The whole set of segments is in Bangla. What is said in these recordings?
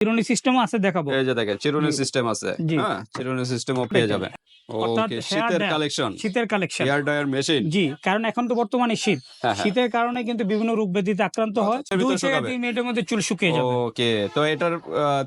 চিরুনি সিস্টেম আছে দেখাবো এই যে দেখেন চিরুনি সিস্টেম আছে। হ্যাঁ চিরুনি সিস্টেমও পেয়ে দেখেন। যাবেন অর্থাৎ শীতের কালেকশন শীতের কালেকশন হেয়ার ড্রায়ার মেশিন জি কারণ এখন তো বর্তমানে শীত। হ্যাঁ হ্যাঁ। শীতের কারণে কিন্তু বিভিন্ন রোগ ব্যাধিতে আক্রান্ত হয়। আচ্ছা, দুই থেকে তিন মিনিটের মধ্যে চুল শুকিয়ে যাবে। ওকে তো এটার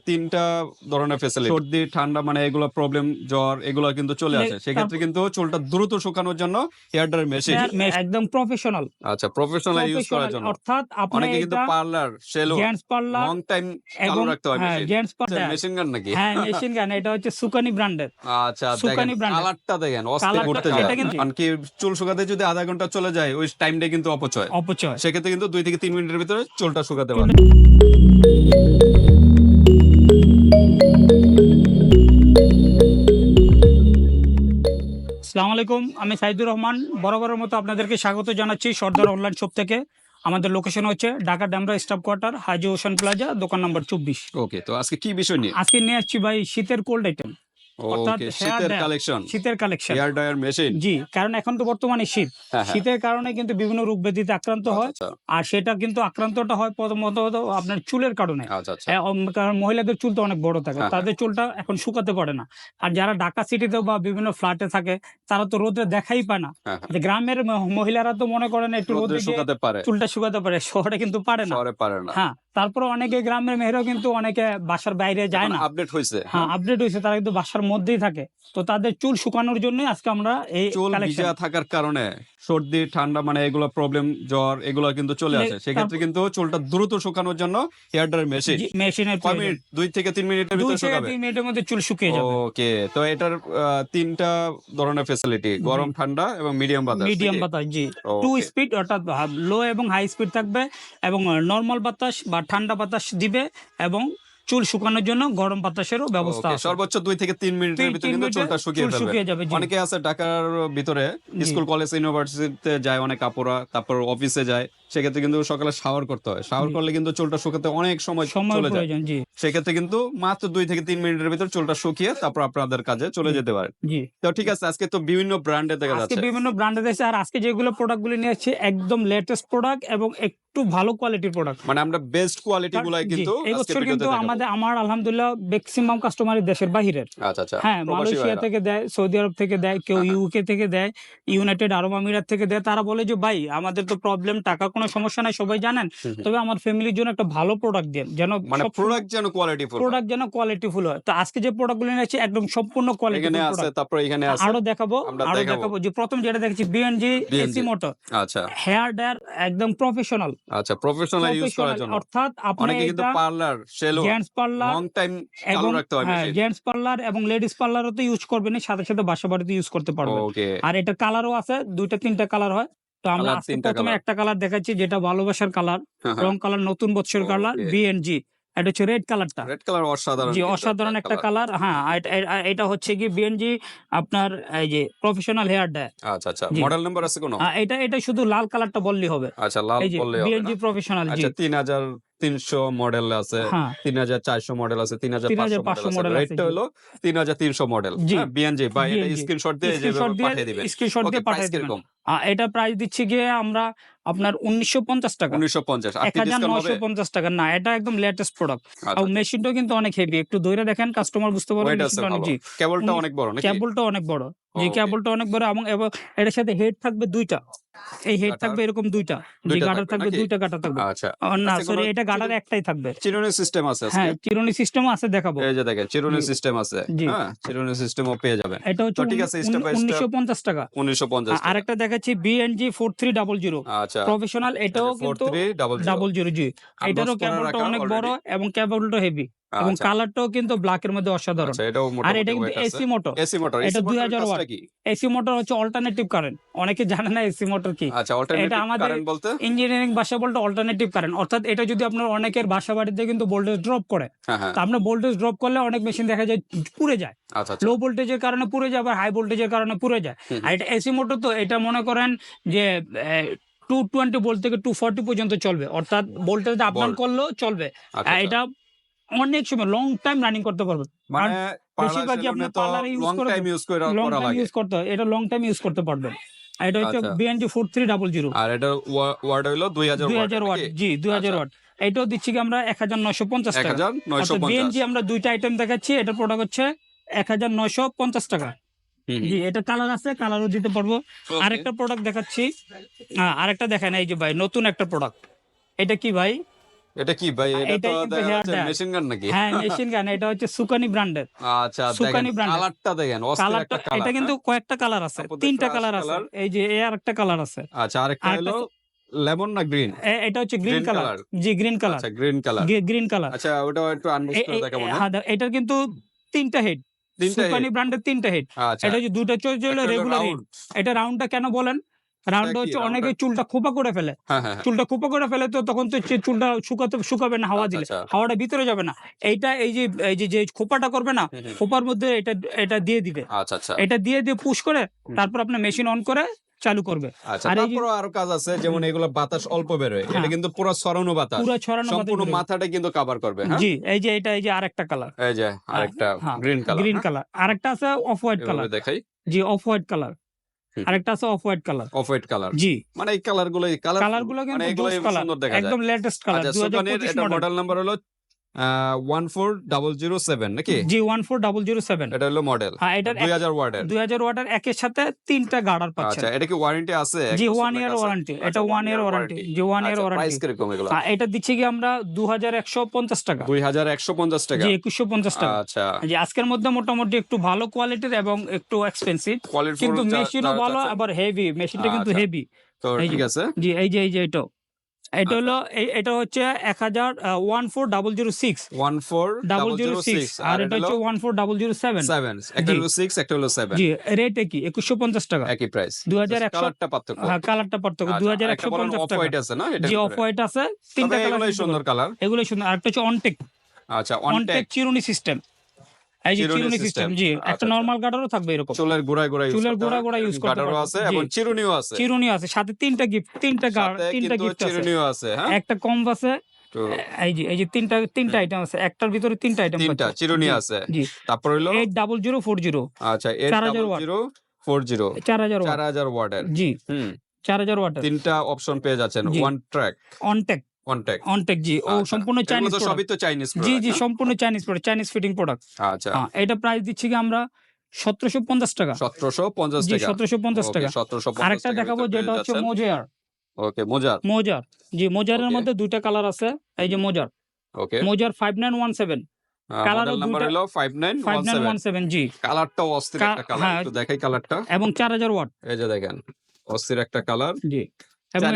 তিনটা ধরনের ফেসিলিটি সর্দি ঠান্ডা মানে এগুলো প্রবলেম জ্বর এগুলো কিন্তু চলে আসে। সেক্ষেত্রে কিন্তু চুলটা দ্রুত শুকানোর জন্য হেয়ার ড্রায়ার মেশিন একদম প্রফেশনাল আচ্ছা প্রফেশনাল ইউজ করার জন্য। অর্থাৎ আপনি অনেকে কিন্তু parlour salon gents parlour long time চালু রাখতে হয় হ্যাঁ মেশিন মেশিন গান নাকি? হ্যাঁ মেশিন গান এটা হচ্ছে সুকানি ব্র্যান্ডের আচ্ছা সুকানি এর। কালারটা দেখেন অস্থির এটা যায়। কারণ কি চুল শুকাতে যদি আধা ঘণ্টা চলে যায় ওই টাইমটা কিন্তু অপচয়। অপচয়। সেক্ষেত্রে কিন্তু দুই থেকে তিন মিনিটের ভিতরে চুলটা শুকাতে পারে। আসসালামু আলাইকুম আমি সাইদুর রহমান। বরাবরের মতো আপনাদেরকে স্বাগত জানাচ্ছি সর্দার অনলাইন শপ থেকে। আমাদের লোকেশন হচ্ছে Dhaka Demra staff quarter Haji ocean plaza দোকান নাম্বার চব্বিশ। ওকে তো আজকে কি বিষয় নিয়ে? আজকে নিয়ে আসছি ভাই শীতের কোল্ড আইটেম। অর্থাৎ শীতের কালেকশন শীতের কালেকশন হেয়ার ড্রায়ার মেশিন জি কারণ এখন তো বর্তমানে শীত। হ্যাঁ হ্যাঁ। শীতের কারণে কিন্তু বিভিন্ন রোগ ব্যাধিতে আক্রান্ত হয়। আচ্ছা আর সেটা কিন্তু আক্রান্তটা হয় প্রথমত আপনার চুলের কারণে। আচ্ছা আচ্ছা। কারণ মহিলাদের চুল তো অনেক বড় থাকে। হ্যাঁ, তাদের চুলটা এখন শুকাতে পারে না। আর যারা ঢাকা সিটিতে বা বিভিন্ন ফ্ল্যাটে থাকে তারা তো রোদে দেখাই পায় না। গ্রামের মহিলারা তো মনে করেন একটু রোদে রোদে শুকাতে পারে। চুলটা শুকাতে পারে শহরে কিন্তু পারে না। শহরে পারে না। হ্যাঁ তারপরে অনেকে গ্রামের মেয়েরাও কিন্তু অনেকে বাসার বাইরে যায় না। আপডেট হয়েছে হ্যাঁ আপডেট হয়েছে তারা কিন্তু বাসার মধ্যেই থাকে। তো তাদের চুল শুকানোর জন্য আজকে আমরা এই চুল ভিজা থাকার কারণে সর্দি ঠান্ডা মানে এগুলো প্রবলেম জ্বর এগুলো কিন্তু চলে আসে। সেক্ষেত্রে কিন্তু চুলটা দ্রুত শুকানোর জন্য হেয়ার ড্রায়ার মেশিন মেশিনের মিনিট? দুই থেকে তিন মিনিটের ভিতরে থেকে শুকাবে? তিন মিনিটের মধ্যে চুল শুকিয়ে যাবে। ওকে তো এটার তিনটা ধরনের ফেসিলিটি গরম ঠান্ডা এবং মিডিয়াম বাতাস মিডিয়াম? বাতাস জি। টু স্পিড অর্থাৎ লো এবং হাই স্পিড থাকবে এবং নর্মাল বাতাস বা ঠান্ডা বাতাস দিবে এবং চুল শুকানোর জন্য গরম বাতাসেরও ব্যবস্থা আছে। সর্বোচ্চ দুই থেকে তিন মিনিটের ভিতরে কিন্তু চুলটা শুকিয়ে শুকিয়ে যাবে অনেকে আছে ঢাকার ভিতরে স্কুল কলেজ ইউনিভার্সিটিতে যায় অনেক কাপড়া তারপর অফিসে যায়। সেক্ষেত্রে কিন্তু সকালে শাওয়ার করতে হয়। শাওয়ার করলে কিন্তু চুলটা শুকাতে অনেক সময় চলে যায়। সেক্ষেত্রে কিন্তু মাত্র দুই থেকে তিন মিনিটের ভিতর চুলটা শুকিয়ে তারপর আপনাদের কাজে চলে যেতে পারে। তো ঠিক আছে আজকে তো বিভিন্ন ব্র্যান্ডে দেখা যাচ্ছে। বিভিন্ন ব্র্যান্ডের এসে আর আজকে যেগুলো প্রোডাক্ট গুলি নিয়ে আসছি একদম লেটেস্ট প্রোডাক্ট এবং একটু ভালো কোয়ালিটির প্রোডাক্ট মানে আমরা বেস্ট কোয়ালিটি গুলাই কিন্তু এই আজকে বছর কিন্তু আমাদের আমার আলহামদুলিল্লাহ ম্যাক্সিমাম কাস্টমারই দেশের বাহিরের। আচ্ছা আচ্ছা। হ্যাঁ মালয়েশিয়া থেকে দেয় সৌদি আরব থেকে দেয় কেউ হ্যাঁ, হ্যাঁ। ইউকে থেকে দেয় ইউনাইটেড আরব আমিরাত থেকে দেয় তারা বলে যে ভাই আমাদের তো প্রবলেম টাকা কোনো সমস্যা নাই সবাই জানেন। তবে আমার ফ্যামিলির জন্য একটা ভালো প্রোডাক্ট দেন যেন মানে প্রোডাক্ট যেন কোয়ালিটি ফুল প্রোডাক্ট যেন কোয়ালিটি ফুল হয়। তো আজকে যে প্রোডাক্টগুলো নিয়েছি একদম সম্পূর্ণ কোয়ালিটি এখানে আছে তারপর এখানে আছে। আরও দেখাবো আরও দেখাবো। যে প্রথম যেটা দেখছি বিএনজি এসি মোটর আচ্ছা। হেয়ার ড্রায়ার একদম প্রফেশনাল আচ্ছা প্রফেশনাল ইউজ করার জন্য। অর্থাৎ আপনি এটা parlour salon gents parlour long time চালু রাখতে হয় হ্যাঁ জেন্টস পার্লার এবং লেডিস পার্লারও তো ইউজ করবেন সাথে সাথে বাসা বাড়িতে ইউজ করতে পারবেন। আর এটা কালারও আছে দুইটা তিনটা কালার হয়। তো আমরা প্রথমে একটা কালার দেখাচ্ছি যেটা ভালোবাসার কালার হ্যাঁ, রং কালার নতুন বছর কালার বিএনজি এটা হচ্ছে রেড কালারটা রেড কালার অসাধারণ জি অসাধারণ একটা কালার হ্যাঁ এটা- হচ্ছে কি বিএনজি আপনার এই যে প্রফেশনাল হেয়ার ড্রায়ার আচ্ছা আচ্ছা। মডেল নাম্বার আছে কোনো? এটা এটা শুধু লাল কালারটা বললেই হবে। আচ্ছা লাল এই বললে হবে বিএনজি প্রফেশনাল জি। আচ্ছা তিন হাজার তিনশো মডেল আছে হ্যাঁ। তিন হাজার চারশো মডেল আছে তিন হাজার 3500 পাঁচশো মডেল রেটটা হলো তিন হাজার তিনশো মডেল বিএনজি বা এটা স্ক্রিনশট দিয়ে পাঠিয়ে দিবেন। স্ক্রিনশট দিয়ে পাঠিয়ে দিবেন। এটা প্রাইস দিচ্ছি গিয়ে আমরা আপনার উনিশশো পঞ্চাশ টাকা। উনিশশো পঞ্চাশ। এক হাজার হবে? পঞ্চাশ টাকা। না এটা একদম লেটেস্ট প্রোডাক্ট আচ্ছা আর মেশিনটাও কিন্তু অনেক হেভি একটু ধরে দেখেন কাস্টমার বুঝতে পারবে ওয়েট অনেক কেবলটা অনেক বড় কেবলটা অনেক বড়। যে. কেবলটা অনেক বড় এবং এটার সাথে হেড থাকবে দুইটা। এই হেড থাকবে এরকম দুইটা। যে গাটার থাকবে দুইটা গাটা থাকবে। আচ্ছা। না আচ্ছা, সরি এটা গাটার একটাই থাকবে। চিরুনি সিস্টেম আছে হ্যাঁ চিরুনি সিস্টেম আছে দেখাবো। এই যে দেখেন চিরুনি সিস্টেম আছে। হ্যাঁ চিরুনি সিস্টেমও পেয়ে যাবেন। এটা হচ্ছে ঠিক আছে, by step। উনিশশো পঞ্চাশ টাকা। উনিশশো পঞ্চাশ আর একটা দেখাচ্ছি BNG four three double zero আচ্ছা। প্রফেশনাল এটাও ফোর কিন্তু ডাবল জিরো জি এটারও রাখা অনেক বড় এবং ক্যাবলটা হেভি এবং আচ্ছা। কালারটাও কিন্তু ব্ল্যাক এর মধ্যে অসাধারণ। আচ্ছা আর এটা কিন্তু এসি মোটর এসি মোটর এটা এসি মোটর 2000 কাজটা watt। কি? এসি মোটর হচ্ছে অল্টারনেটিভ কারেন্ট অনেকে জানে না এসি মোটর কি। আচ্ছা অল্টারনেটিভ আমাদের- কারেন্ট বলতে? ইঞ্জিনিয়ারিং ভাষা বলতে অল্টারনেটিভ কারেন্ট অর্থাৎ এটা যদি আপনার অনেকের বাসা বাড়িতে কিন্তু ভোল্টেজ ড্রপ করে হ্যাঁ হ্যাঁ। তা আপনার ভোল্টেজ ড্রপ করলে অনেক মেশিন দেখা যায় পুড়ে যায়। আচ্ছা আচ্ছা। লো ভোল্টেজের কারণে পুড়ে যায় আবার হাই ভোল্টেজের কারণে পুড়ে যায়। আর এটা এসি মোটর তো এটা মনে করেন যে টু টোয়েন্টি ভোল্ট থেকে টু ফর্টি পর্যন্ত চলবে। অর্থাৎ ভোল্টেজ আপ ডাউন করলেও চলবে। আচ্ছা, আচ্ছা। এটা অনেক সময় লং টাইম রানিং করতে পারবে। মানে বেশিরভাগই টাইম ইউজ করে লং টাইম ইউজ করতে এটা লং টাইম ইউজ করতে পারবেন এটা হচ্ছে আচ্ছা। BNG four three double zero আর এটা 2000 দুই হাজার ওয়াট জি দুই হাজার আচ্ছা। ওয়াট। এটাও দিচ্ছি কি আমরা এক হাজার নয়শো পঞ্চাশ টাকা। বিএনজি আমরা দুইটা আইটেম দেখাচ্ছি। এটা প্রোডাক্ট হচ্ছে এক হাজার নয়শো পঞ্চাশ টাকা। জি এটা কালার আছে কালারও দিতে পারব। আরেকটা প্রোডাক্ট দেখাচ্ছি। আরেকটা দেখেন এই যে ভাই নতুন একটা প্রোডাক্ট এটা কি ভাই? এটা কি ভাই? এটা তো। মেশিন গান নাকি? হ্যাঁ মেশিন গান এটা হচ্ছে সুকানি ব্র্যান্ডের আচ্ছা সুকানি কালারটা দেখেন অস্থির একটা কালার এটা কিন্তু কয়েকটা কালার আছে তিনটা কালার আছে। এই যে এ আর একটা কালার আছে। আচ্ছা আরেকটা হলো লেমন না গ্রিন এটা হচ্ছে গ্রিন কালার জি গ্রিন কালার আচ্ছা গ্রিন কালার গ্রিন কালার আচ্ছা ওটা একটু আনবক্স করে দেখা মনে হয়। এটার কিন্তু তিনটা হেড সুকানি ব্র্যান্ডের তিনটা হেড আচ্ছা। এটা হচ্ছে দুটো চলছে হলো রেগুলার হেড। এটা রাউন্ডটা কেন বলেন? রাউন্ডটা কি হচ্ছে অনেকে চুলটা খোপা করে ফেলে। হ্যাঁ হ্যাঁ হ্যাঁ। চুলটা খোপা করে ফেলে তো তখন তো চুলটা শুকাতে শুকাবে না হাওয়া আচ্ছা, দিলে। আচ্ছা। হাওয়াটা ভিতরে যাবে না। এইটা এই যে এই যে যে খোপাটা করবে না। খোপার মধ্যে এটা এটা দিয়ে দিবে। আচ্ছা আচ্ছা। এটা দিয়ে দিয়ে পুশ করে তারপর আপনার মেশিন অন করে চালু করবে। আর তারপরে আরও কাজ আছে যেমন এগুলো বাতাস অল্প বেরোয়। এটা। কিন্তু পুরো সরানো বাতাস। পুরো ছড়ানো সম্পূর্ণ মাথাটা কিন্তু কভার করবে হ্যাঁ? জি এই যে এটা এই যে আরেকটা কালার এই যে আরেকটা গ্রিন কালার গ্রিন কালার আরেকটা আছে অফ হোয়াইট কালার দেখাই। জি অফ হোয়াইট কালার। আরেকটা আছে off white colour off white colour জি। মানে এই কালারগুলো কালার কালারগুলো মানে কিন্তু কালার সুন্দর দেখা যায়। একদম লেটেস্ট কালার আচ্ছা দু হাজার সুকানের পঁচিশ এটা মডেল মডেল নাম্বার হলো one four double zero seven নাকি? জি one four double zero seven এটা হলো মডেল হ্যাঁ দুই হাজার ওয়ার্ডের দুই হাজার ওয়াটার একের সাথে তিনটা গার্ডার আচ্ছা এটা কি ওয়ারেন্টি আছে? জি ওয়ান ইয়ার ওয়ারেন্টি আচ্ছা, এটা one year warranty warranty। One year আচ্ছা, প্রাইস কীরকম এগুলো? এটা দিচ্ছি কি আমরা দু হাজার একশো পঞ্চাশ টাকা। দুই হাজার একশো পঞ্চাশ টাকা? জি একুশশো পঞ্চাশ টাকা। আচ্ছা। আজকের মধ্যে মোটামুটি একটু ভালো কোয়ালিটির এবং একটু এক্সপেন্সিভ কিন্তু মেশিনও ভালো আবার হেভি মেশিনটা কিন্তু আচ্ছা। হেভি তো ঠিক আছে। জি এই যে এই যে এটা এটা আচ্ছা। হলো এই- এটা হচ্ছে এক হাজার one four double zero six. One four double zero six. আর এটা হচ্ছে one four double zero seven. Seven. একটা হলো সিক্স একটা হলো সেভেন। জি রেট কি একুশশো পঞ্চাশ টাকা। একই প্রাইস দু হাজার একশো কালারটা পার্থক্য। হ্যাঁ কালারটা পার্থক্য। আচ্ছা, দু হাজার একশো পঞ্চাশ টাকা। white আছে না? এটা জি অফ হোয়াইট আছে তিনটা কালার সুন্দর। কালার এগুলো সুন্দর। আরেকটা হচ্ছে অনটেক আচ্ছা অনটেক চিরুনি সিস্টেম এই যে চিরুনি সিস্টেম জি আচ্ছা, একটা আচ্ছা। নরমাল গার্ডারও থাকবে এরকম। চুলের গোড়ায় গোড়ায় চুলের গোড়ায় হয়। গোড়ায় use করতে গার্ডারও আছে এবং চিরুনিও আছে। চিরুনি আছে সাথে তিনটা গিফট তিনটা গার্ড তিনটা গিফট আছে। চিরুনিও আছে হ্যাঁ? একটা কম আছে এই যে এই যে তিনটা তিনটা আইটেম আছে একটার ভিতরে তিনটা আইটেম তিনটা চিরুনি আছে। জি। তারপর হলো eight double zero four zero আচ্ছা এইট চার হাজার double watt। Zero four zero চার হাজার চার হাজার ওয়াটের। জি। হুম। চার হাজার তিনটা অপশন পেয়ে যাচ্ছেন। ওয়ান ট্র্যাক অনটেক ওয়ান ট্র্যাক অনটেক জি। ও সম্পূর্ণ চাইনিজ আচ্ছা। সবই তো চাইনিজ জি জি সম্পূর্ণ Chinese product Chinese fitting product আচ্ছা। হ্যাঁ এটা প্রাইস দিচ্ছি কি আমরা সতেরোশো পঞ্চাশ টাকা। সতেরোশো পঞ্চাশ টাকা। সতেরোশো পঞ্চাশ টাকা। সতেরোশো আরেকটা দেখাবো যেটা হচ্ছে মোজার ওকে মোজার মোজার জি মোজারের মধ্যে দুইটা কালার আছে। এই যে মোজার ওকে। মোজার ফাইভ নাইন ওয়ান সেভেন কালারটাও অস্থির একটা কালার হ্যাঁ। দেখাই কালারটা এবং চার হাজার ওয়াট। এই যে দেখেন অস্থির একটা কালার জি। চার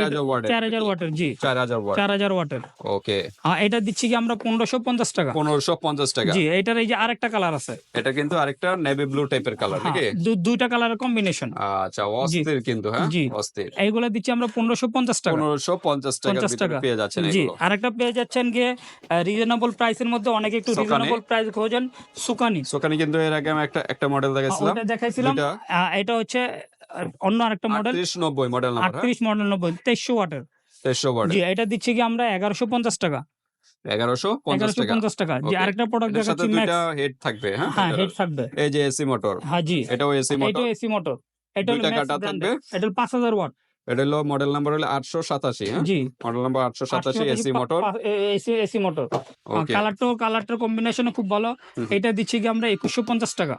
ওয়াটের জি। চার হাজার ওয়াটের ওকে। হ্যাঁ এটা দিচ্ছি কি আমরা পনেরোশো পঞ্চাশ টাকা? পনেরোশো পঞ্চাশ টাকা। জি এটার এই যে আরেকটা কালার আছে। এটা কিন্তু আরেকটা নেভি ব্লু টাইপের কালার হ্যাঁ, নাকি? দুইটা কালারের কম্বিনেশন আচ্ছা অস্থির কিন্তু হ্যাঁ? জি। অস্থির। এইগুলো দিচ্ছি আমরা পনেরোশো পঞ্চাশ টাকা। পনেরোশো পঞ্চাশ 50 টাকা। পেয়ে যাচ্ছেন জি আরেকটা পেয়ে যাচ্ছেন গিয়ে রিজনেবল প্রাইসের মধ্যে অনেকে একটু সুকানি। রিজনেবল প্রাইস খোঁজেন। সুকানি। ওখানে কিন্তু এর আগে আমি একটা একটা মডেল দেখাইছিলাম। ওটা দেখাইছিলাম। এটা হচ্ছে অন্য আরেকটা মডেল আটত্রিশ নব্বই মডেল নাম্বার আটত্রিশ মডেল নব্বই তেইশশো ওয়াটের 2300 ওয়াট জি এটা দিচ্ছি কি আমরা এগারোশো পঞ্চাশ টাকা। এগারোশো পঞ্চাশ এগারোশো টাকা পঞ্চাশ টাকা। যে আরেকটা প্রোডাক্ট দেখাচ্ছি ম্যাক্স হেড থাকবে হ্যাঁ? হ্যাঁ হেড থাকবে। এই যে এসি মোটর হ্যাঁ জি। এটাও এসি মোটর এটাও এসি মোটর এটা হলো এটা পাঁচ হাজার ওয়াট এটা হলো মডেল নাম্বার হলো আটশো সাতাশি হ্যাঁ? জি। মডেল নাম্বার আটশো সাতাশি AC motor AC AC motor okay কালারটাও কালারটার কম্বিনেশন খুব ভালো। এটা দিচ্ছি কি আমরা একুশশো পঞ্চাশ টাকা।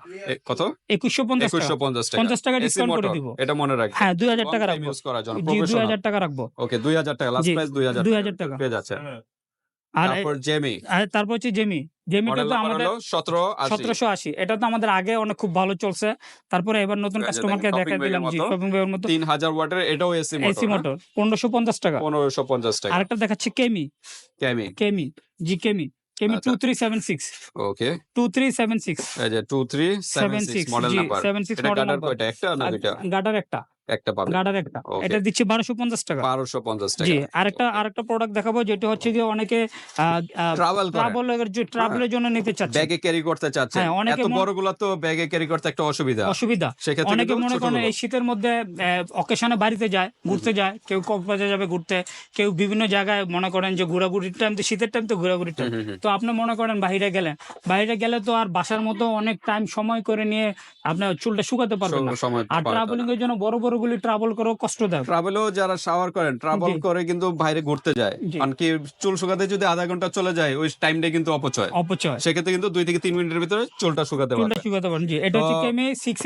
কত? একুশশো পঞ্চাশ একুশশো পঞ্চাশ টাকা। পঞ্চাশ টাকা ডিসকাউন্ট করে দিব। এটা মনে রাখবেন। হ্যাঁ দুই হাজার টাকা রাখব। ইউজ করার জন্য। দুই হাজার টাকা রাখব। ওকে দুই হাজার টাকা। লাস্ট প্রাইস দুই হাজার দুই হাজার টাকা। পেয়ে যাচ্ছে। আর তারপর জেমি তারপর হচ্ছে জেমি জেমিটা তো আমাদের হলো সতেরো আশি। সতেরোশো আশি। এটা তো আমাদের আগে অনেক খুব ভালো চলছে। তারপরে এবার নতুন কাস্টমারকে দেখা দিলাম জি শপিং ব্যাগের মতো। তিন হাজার ওয়াটের এটাও এসি এসি মোটর মোটর পনেরোশো পঞ্চাশ টাকা। পনেরোশো পঞ্চাশ টাকা। আরেকটা দেখাচ্ছি কেমি কেমি কেমি জি কেমি কেমি আচ্ছা। Two three seven six okay two three seven six two three seven seven six six model number seven six এটা গাডার কয়টা? একটা না দুইটা? গাডার একটা। একটা একটা। এটা দিচ্ছি বারোশো পঞ্চাশ টাকা। বারোশো পঞ্চাশ জি আরেকটা আরেকটা প্রোডাক্ট দেখাবো যেটা হচ্ছে যে অনেকে ট্রাভেল করে। ট্রাভেলের ট্রাভেলের জন্য নিতে চাচ্ছে। ব্যাগে ক্যারি করতে চাচ্ছে। হ্যাঁ, অনেকে এত বড়গুলো তো ব্যাগে ক্যারি করতে একটা অসুবিধা। অসুবিধা। অনেকে মনে করেন এই শীতের মধ্যে অকেশনে বাড়িতে যায় ঘুরতে যায় কেউ কক্সবাজার যাবে ঘুরতে কেউ বিভিন্ন জায়গায় মনে করেন যে ঘোরাঘুরির টাইম তো শীতের টাইম তো ঘোরাঘুরির টাইম। তো আপনি মনে করেন বাইরে গেলেন। বাইরে গেলে তো আর বাসার মতো অনেক টাইম সময় করে নিয়ে আপনার চুলটা শুকাতে পারবেন না। আর ট্রাভেলিং এর জন্য বড় বড় গুলি ট্রাভেল করো কষ্ট দেয় ট্রাভেলও যারা শাওয়ার করেন ট্রাভেল করে কিন্তু বাইরে ঘুরতে যায়। জি। কারণ কি চুল শুকাতে যদি আধা ঘণ্টা চলে যায় ওই টাইমটা কিন্তু অপচয়। অপচয়। সেক্ষেত্রে কিন্তু দুই থেকে তিন মিনিটের ভিতরে চুলটা শুকাতে চুলটা শুকাতে পারেন জি এটা হচ্ছে সিক্স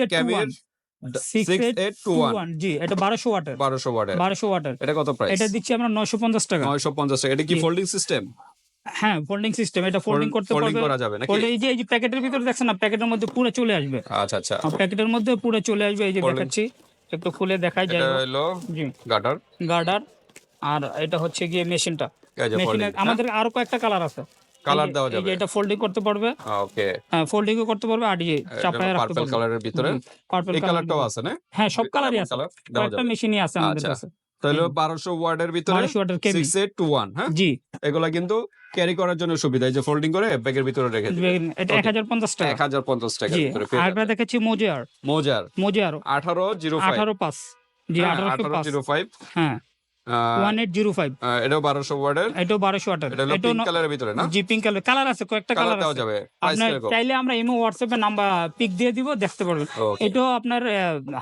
এটা বারোশো ওয়াটের। বারোশো ওয়াটের। বারোশো ওয়াটের। এটা কত প্রাইস এটা দিচ্ছি আমরা নয়শো পঞ্চাশ টাকা। নয়শো পঞ্চাশ টাকা। এটা কি ফোল্ডিং সিস্টেম হ্যাঁ ফোল্ডিং সিস্টেম এটা ফোল্ডিং করতে পারবে। করা যাবে নাকি? এই যে এই যে প্যাকেটের ভিতরে দেখছেন না প্যাকেটের মধ্যে পুরো চলে আসবে। আচ্ছা আচ্ছা। প্যাকেটের মধ্যে পুরো চলে আসবে এই যে দেখাচ্ছি। একটু খুলে দেখাই যায় এটা হলো জি। গাডার গার্ডার আর এটা হচ্ছে গিয়ে মেশিনটা। আমাদের আরও কয়েকটা কালার আছে। কালার দেওয়া যাবে। এটা ফোল্ডিং করতে পারবে। ওকে। হ্যাঁ ফোল্ডিং করতে পারবে আর এই চাপায় রাখতে পার্পল পারবে। কালারের ভিতরে। পার্পল কালারটাও আছে না? হ্যাঁ সব কালারই আছে। কয়েকটা মেশিনই আছে আমাদের আচ্ছা। কাছে। তাহলে বারোশো ওয়ার্ডের ভিতরে বারোশো ওয়াটের কেবি। সিক্স এইট টু ওয়ান হ্যাঁ? জি। এগুলা কিন্তু ক্যারি করার জন্য সুবিধা এই যে ফোল্ডিং করে ব্যাগের ভিতরে রেখে দিবে। এটা Okay. এক হাজার পঞ্চাশ টাকা। এক হাজার পঞ্চাশ টাকা জি। ভিতরে পেয়ে আরেকটা দেখাচ্ছি মোজার। মোজার। মোজার। আঠারো জিরো আঠারো পাঁচ। জি আঠারোশো আঠারো পাঁচ। জিরো ফাইভ হ্যাঁ। One eight zero five. এটাও বারোশো ওয়ার্ডের এটাও বারোশো ওয়াটের এটা পিঙ্ক কালারের ভিতরে না? জি পিঙ্ক কালার কালার আছে কয়েকটা কালার কালার দেওয়া যাবে আপনার চাইলে আমরা ইমো হোয়াটসঅ্যাপে নাম্বার পিক দিয়ে দিব দেখতে পারবেন। এটাও আপনার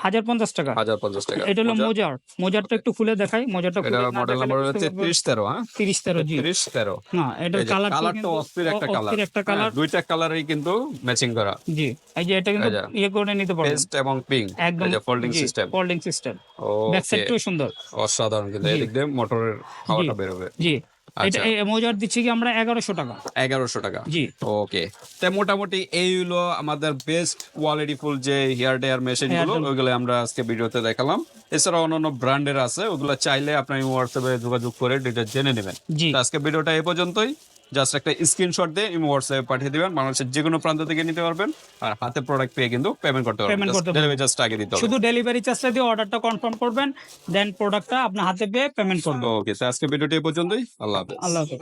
হাজার পঞ্চাশ টাকা। হাজার পঞ্চাশ টাকা। এটা হলো মোজার। মোজারটা একটু খুলে দেখাই। মোজারটা খুলে মডেল নাম্বার হলো বুঝতে তেরো হ্যাঁ? তিরিশ তেরো জি। তিরিশ তেরো। না এটা কালার কালারটা অস্থির একটা কালার একটা কালার দুইটা কালারই কিন্তু ম্যাচিং করা। জি এই যে এটা কিন্তু ইয়ে করে নিতে পারবেন। এবং পিঙ্ক একদম folding system folding system back সাইডটাও সুন্দর। অসাধারণ কিন্তু। এদিক দিয়ে মোটরের হাওয়াটা বের হবে। জি। এটা আচ্ছা। এই মোজার দিচ্ছি কি আমরা এগারোশো টাকা? এগারোশো টাকা। জি। ওকে। মোটামুটি এই হলো আমাদের বেস্ট কোয়ালিটি ফুল যে হেয়ার ডেয়ার মেশিনগুলো ওইগুলো আমরা আজকে ভিডিওতে দেখালাম। এছাড়া অন্যান্য ব্র্যান্ডের আছে ওগুলো চাইলে আপনি হোয়াটসঅ্যাপে যোগাযোগ করে ডিটেল জেনে নেবেন। আজকে ভিডিওটা এই পর্যন্তই। জাস্ট একটা স্ক্রিনশট দিয়ে ইমো হোয়াটসঅ্যাপে পাঠিয়ে দিবেন। বাংলাদেশের যে কোনো প্রান্ত থেকে নিতে পারবেন। আর হাতে প্রোডাক্ট পেয়ে কিন্তু পেমেন্ট করতে পারবেন। ডেলিভারি চার্জটা আগে দিতে হবে। শুধু ডেলিভারি চার্জটা দিয়ে অর্ডারটা কনফার্ম করবেন দেন প্রোডাক্টটা আপনার হাতে পেয়ে পেমেন্ট করবেন। ওকে আজকে ভিডিওটি এই পর্যন্তই। আল্লাহ হাফেজ। আল্লাহ হাফেজ।